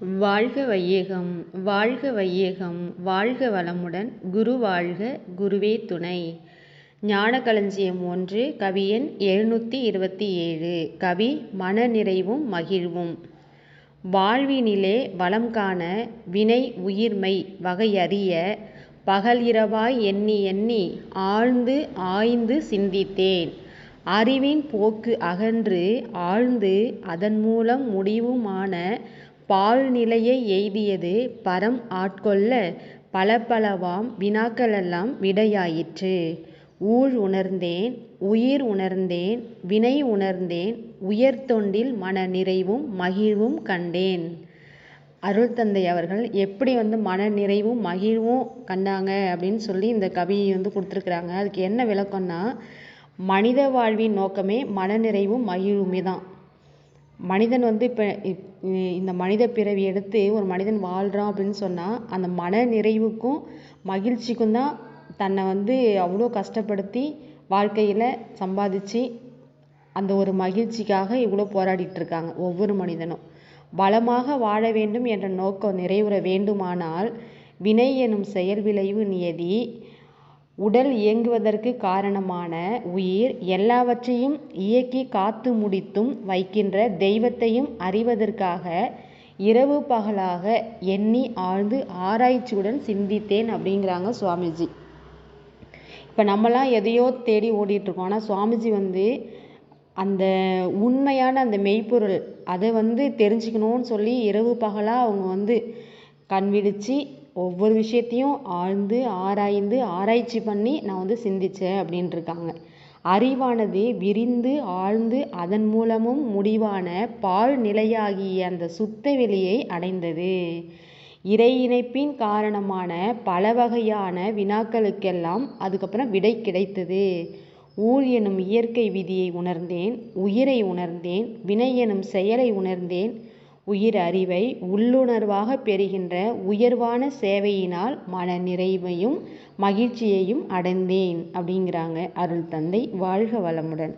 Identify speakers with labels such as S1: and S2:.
S1: வாழ்க வையகம் வாழ்க வையகம் வாழ்க வளமுடன் குரு வாழ்க குருவே துணை. ஞானகளஞ்சியம் ஒன்று கவியன் எழுநூற்றி இருபத்தி ஏழு. கவி மனநிறைவும் மகிழ்வும். வாழ்வினிலே வளம் காண வினை உயிர்மை வகையறிய பகல் இரவாய் எண்ணி எண்ணி ஆழ்ந்து ஆய்ந்து சிந்தித்தேன். அறிவின் போக்கு அகன்று ஆழ்ந்து அதன் மூலம் முடிவுமான பால்நிலையை எய்தியது பரம் ஆட்கொள்ள பலப்பலவாம் வினாக்களெல்லாம் விடையாயிற்று. ஊழ் உணர்ந்தேன் உயிர் உணர்ந்தேன் வினை உணர்ந்தேன் உயர்தொண்டில் மன நிறைவும் மகிழ்வும் கண்டேன். அருள்தந்தை அவர்கள் எப்படி வந்து மன நிறைவும் மகிழ்வும் கண்டாங்க அப்படின்னு சொல்லி இந்த கவியை வந்து கொடுத்துருக்குறாங்க. அதுக்கு என்ன விளக்கம்னா மனித வாழ்வின் நோக்கமே மன நிறைவும் மகிழ்வுமே தான். மனிதன் வந்து இப்போ இந்த மனித பிறவி எடுத்து ஒரு மனிதன் வாழ்கிறான் அப்படின்னு சொன்னால் அந்த மன நிறைவுக்கும் மகிழ்ச்சிக்கும் தான் தன்னை வந்து அவ்வளோ கஷ்டப்படுத்தி வாழ்க்கையில் சம்பாதிச்சு அந்த ஒரு மகிழ்ச்சிக்காக இவ்வளோ போராடிட்டுருக்காங்க ஒவ்வொரு மனிதனும். வளமாக வாழ வேண்டும் என்ற நோக்கம் நிறைவுற வேண்டுமானால் வினை எனும் செயல் விளைவு நியதி உடல் இயங்குவதற்கு காரணமான உயிர் எல்லாவற்றையும் இயக்கி காத்து முடித்தும் வைக்கின்ற தெய்வத்தையும் அறிவதற்காக இரவு பகலாக எண்ணி ஆழ்ந்து ஆராய்ச்சியுடன் சிந்தித்தேன் அப்படிங்கிறாங்க சுவாமிஜி. இப்போ நம்மலாம் எதையோ தேடி ஓடிட்டுருக்கோம். ஆனால் சுவாமிஜி வந்து அந்த உண்மையான அந்த மெய்ப்பொருள் அதை வந்து தெரிஞ்சுக்கணும்னு சொல்லி இரவு பகலாக அவங்க வந்து கண் விழித்து ஒவ்வொரு விஷயத்தையும் ஆழ்ந்து ஆராய்ந்து ஆராய்ச்சி பண்ணி நான் வந்து சிந்தித்தேன் அப்படின்ட்டுருக்காங்க அறிவானது விரிந்து ஆழ்ந்து அதன் மூலமும் முடிவான பால் நிலையாகிய அந்த சுத்த வெளியை அடைந்தது. இறை இணைப்பின் காரணமான பல வகையான வினாக்களுக்கெல்லாம் அதுக்கப்புறம் விடை கிடைத்தது. ஊழ் எனும் இயற்கை விதியை உணர்ந்தேன் உயிரை உணர்ந்தேன் வினை எனும் செயலை உணர்ந்தேன் உயிர் அறிவை உள்ளுணர்வாக பெறுகின்ற உயர்வான சேவையினால் மன நிறைவையும் மகிழ்ச்சியையும் அடைந்தேன் அப்படிங்கிறாங்க அருள் தந்தை வாழ்க வளமுடன்.